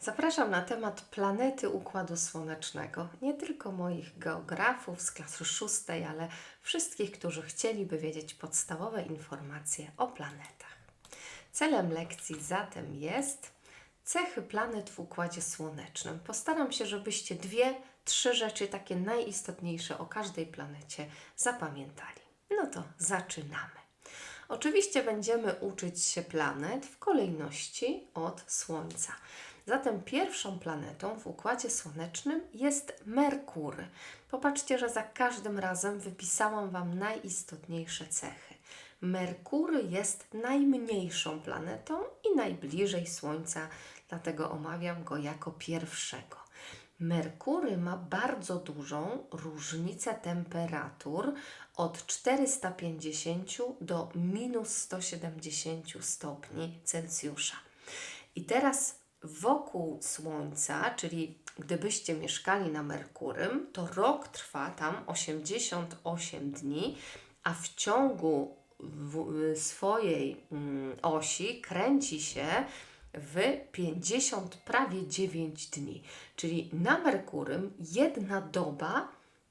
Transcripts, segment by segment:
Zapraszam na temat planety Układu Słonecznego. Nie tylko moich geografów z klasy szóstej, ale wszystkich, którzy chcieliby wiedzieć podstawowe informacje o planetach. Celem lekcji zatem jest cechy planet w Układzie Słonecznym. Postaram się, żebyście dwie, trzy rzeczy takie najistotniejsze o każdej planecie zapamiętali. No to zaczynamy. Oczywiście będziemy uczyć się planet w kolejności od Słońca. Zatem pierwszą planetą w Układzie Słonecznym jest Merkury. Popatrzcie, że za każdym razem wypisałam Wam najistotniejsze cechy. Merkury jest najmniejszą planetą i najbliżej Słońca, dlatego omawiam go jako pierwszego. Merkury ma bardzo dużą różnicę temperatur od 450 do minus 170 stopni Celsjusza. I teraz wokół Słońca, czyli gdybyście mieszkali na Merkurym, to rok trwa tam 88 dni, a w ciągu w- swojej mm, osi kręci się w 50 prawie 9 dni. Czyli na Merkurym jedna doba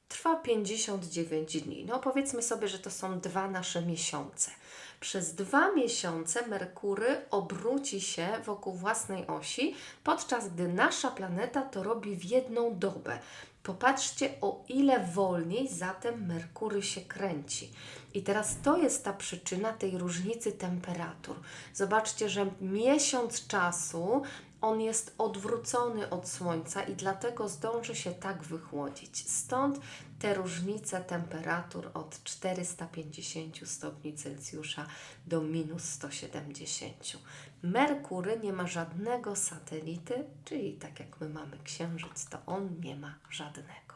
trwa 59 dni. No powiedzmy sobie, że to są dwa nasze miesiące. Przez dwa miesiące Merkury obróci się wokół własnej osi, podczas gdy nasza planeta to robi w jedną dobę. Popatrzcie, o ile wolniej zatem Merkury się kręci. I teraz to jest ta przyczyna tej różnicy temperatur. Zobaczcie, że miesiąc czasu on jest odwrócony od Słońca i dlatego zdąży się tak wychłodzić. Stąd te różnice temperatur od 450 stopni Celsjusza do minus 170. Merkury nie ma żadnego satelity, czyli tak jak my mamy Księżyc, to on nie ma żadnego.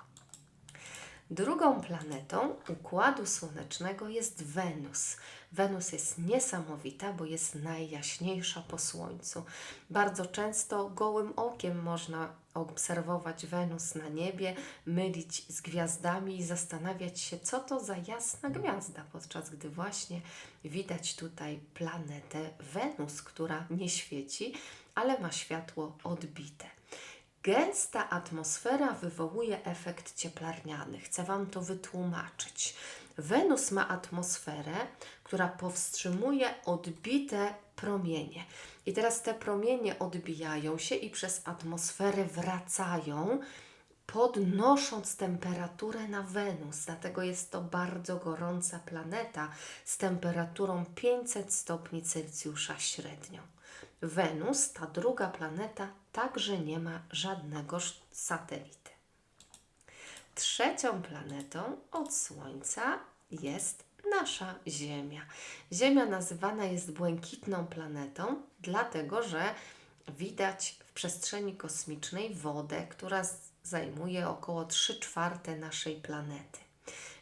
Drugą planetą Układu Słonecznego jest Wenus. Wenus jest niesamowita, bo jest najjaśniejsza po Słońcu. Bardzo często gołym okiem można obserwować Wenus na niebie, mylić z gwiazdami i zastanawiać się, co to za jasna gwiazda, podczas gdy właśnie widać tutaj planetę Wenus, która nie świeci, ale ma światło odbite. Gęsta atmosfera wywołuje efekt cieplarniany. Chcę Wam to wytłumaczyć. Wenus ma atmosferę, która powstrzymuje odbite promienie. I teraz te promienie odbijają się i przez atmosferę wracają, podnosząc temperaturę na Wenus. Dlatego jest to bardzo gorąca planeta z temperaturą 500 stopni Celsjusza średnią. Wenus, ta druga planeta, także nie ma żadnego satelity. Trzecią planetą od Słońca jest nasza Ziemia. Ziemia nazywana jest błękitną planetą, dlatego że widać w przestrzeni kosmicznej wodę, która zajmuje około 3 czwarte naszej planety.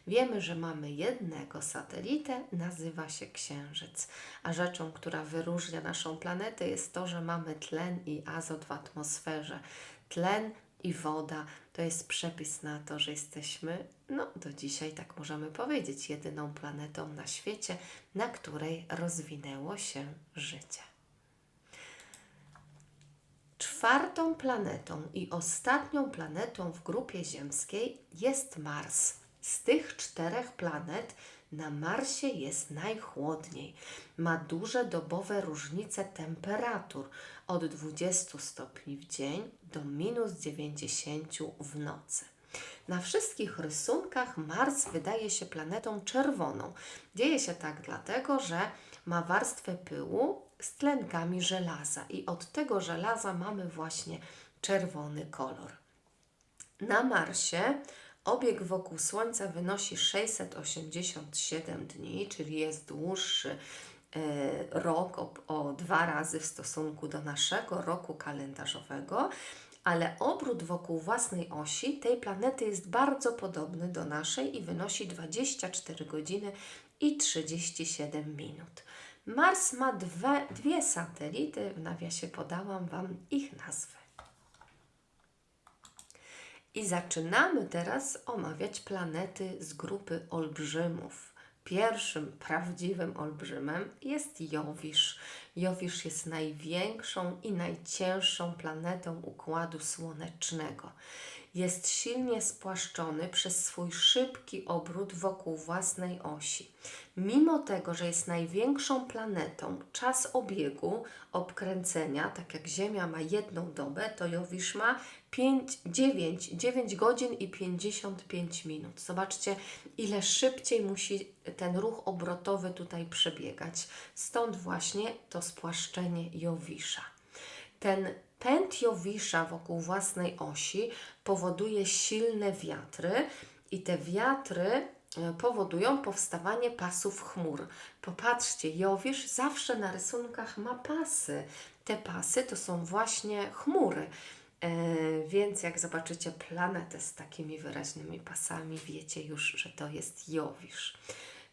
Wiemy, że mamy jednego satelitę, nazywa się Księżyc, a rzeczą, która wyróżnia naszą planetę jest to, że mamy tlen i azot w atmosferze. Tlen i woda to jest przepis na to, że jesteśmy, no do dzisiaj tak możemy powiedzieć, jedyną planetą na świecie, na której rozwinęło się życie. Czwartą planetą i ostatnią planetą w grupie ziemskiej jest Mars. Z tych czterech planet na Marsie jest najchłodniej. Ma duże dobowe różnice temperatur od 20 stopni w dzień do minus 90 w nocy. Na wszystkich rysunkach Mars wydaje się planetą czerwoną. Dzieje się tak dlatego, że ma warstwę pyłu z tlenkami żelaza i od tego żelaza mamy właśnie czerwony kolor. Na Marsie obieg wokół Słońca wynosi 687 dni, czyli jest dłuższy e, rok o, o dwa razy w stosunku do naszego roku kalendarzowego, ale obrót wokół własnej osi tej planety jest bardzo podobny do naszej i wynosi 24 godziny i 37 minut. Mars ma dwie, dwie satelity, w nawiasie podałam Wam ich nazwy. I zaczynamy teraz omawiać planety z grupy olbrzymów. pierwszym prawdziwym olbrzymem jest Jowisz. Jowisz jest największą i najcięższą planetą Układu Słonecznego. Jest silnie spłaszczony przez swój szybki obrót wokół własnej osi. Mimo tego, że jest największą planetą, czas obiegu, obkręcenia, tak jak Ziemia ma jedną dobę, to Jowisz ma 5, 9, 9 godzin i 55 minut. Zobaczcie, ile szybciej musi ten ruch obrotowy tutaj przebiegać. Stąd właśnie to spłaszczenie Jowisza. Ten pęd Jowisza wokół własnej osi powoduje silne wiatry i te wiatry e, powodują powstawanie pasów chmur. Popatrzcie, Jowisz zawsze na rysunkach ma pasy. Te pasy to są właśnie chmury. E, więc jak zobaczycie planetę z takimi wyraźnymi pasami, wiecie już, że to jest Jowisz.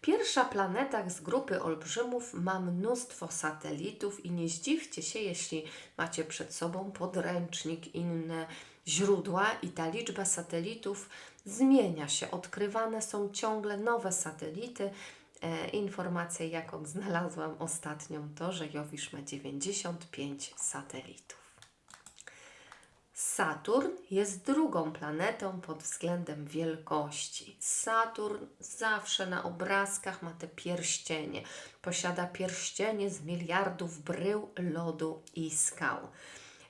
Pierwsza planeta z grupy olbrzymów ma mnóstwo satelitów i nie zdziwcie się, jeśli macie przed sobą podręcznik, inne źródła i ta liczba satelitów zmienia się. Odkrywane są ciągle nowe satelity. E, informację, jaką znalazłam ostatnią, to, że Jowisz ma 95 satelitów. Saturn jest drugą planetą pod względem wielkości. Saturn zawsze na obrazkach ma te pierścienie. Posiada pierścienie z miliardów brył lodu i skał.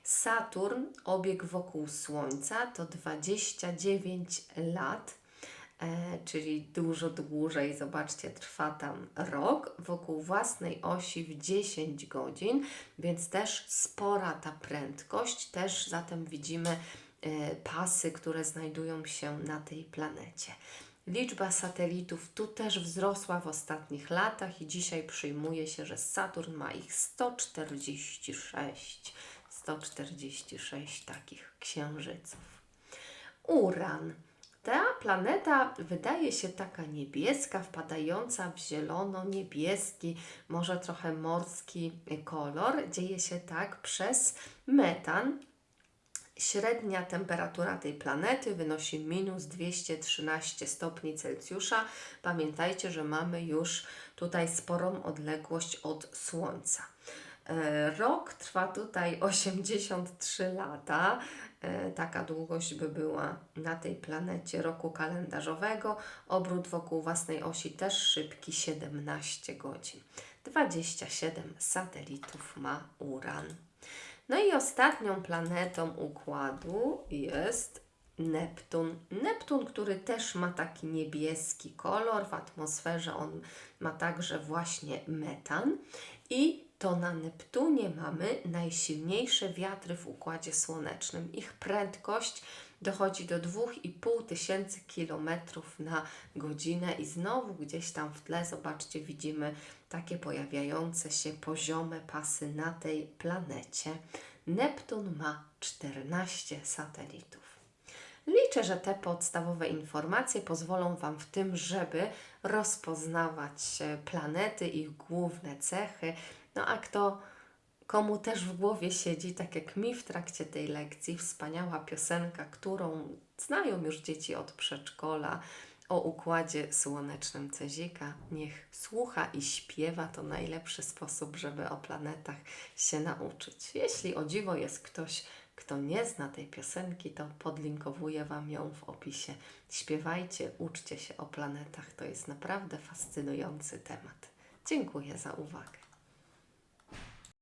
Saturn, obieg wokół Słońca to 29 lat, czyli dużo dłużej. Zobaczcie, trwa tam rok wokół własnej osi w 10 godzin, więc też spora ta prędkość. Też zatem widzimy e, pasy, które znajdują się na tej planecie. Liczba satelitów tu też wzrosła w ostatnich latach i dzisiaj przyjmuje się, że Saturn ma ich 146. 146 takich księżyców. Uran. Ta planeta wydaje się taka niebieska, wpadająca w zielono-niebieski, może trochę morski kolor. Dzieje się tak przez metan. Średnia temperatura tej planety wynosi minus 213 stopni Celsjusza. Pamiętajcie, że mamy już tutaj sporą odległość od Słońca. E, Rok trwa tutaj 83 lata. E, Taka długość by była na tej planecie roku kalendarzowego. Obrót wokół własnej osi też szybki 17 godzin. 27 satelitów ma Uran. No i ostatnią planetą układu jest Neptun. Neptun, który też ma taki niebieski kolor, w atmosferze on ma także właśnie metan i to na Neptunie mamy najsilniejsze wiatry w Układzie Słonecznym. Ich prędkość dochodzi do 2,5 tysięcy kilometrów na godzinę i znowu gdzieś tam w tle, zobaczcie, widzimy takie pojawiające się poziome pasy na tej planecie. Neptun ma 14 satelitów. Liczę, że te podstawowe informacje pozwolą Wam w tym, żeby rozpoznawać e, planety, ich główne cechy. No a kto, komu też w głowie siedzi, tak jak mi w trakcie tej lekcji, wspaniała piosenka, którą znają już dzieci od przedszkola o układzie słonecznym Cezika. Niech słucha i śpiewa, to najlepszy sposób, żeby o planetach się nauczyć. Jeśli o dziwo jest ktoś, kto nie zna tej piosenki, to podlinkowuję Wam ją w opisie. Śpiewajcie, uczcie się o planetach. To jest naprawdę fascynujący temat. Dziękuję za uwagę.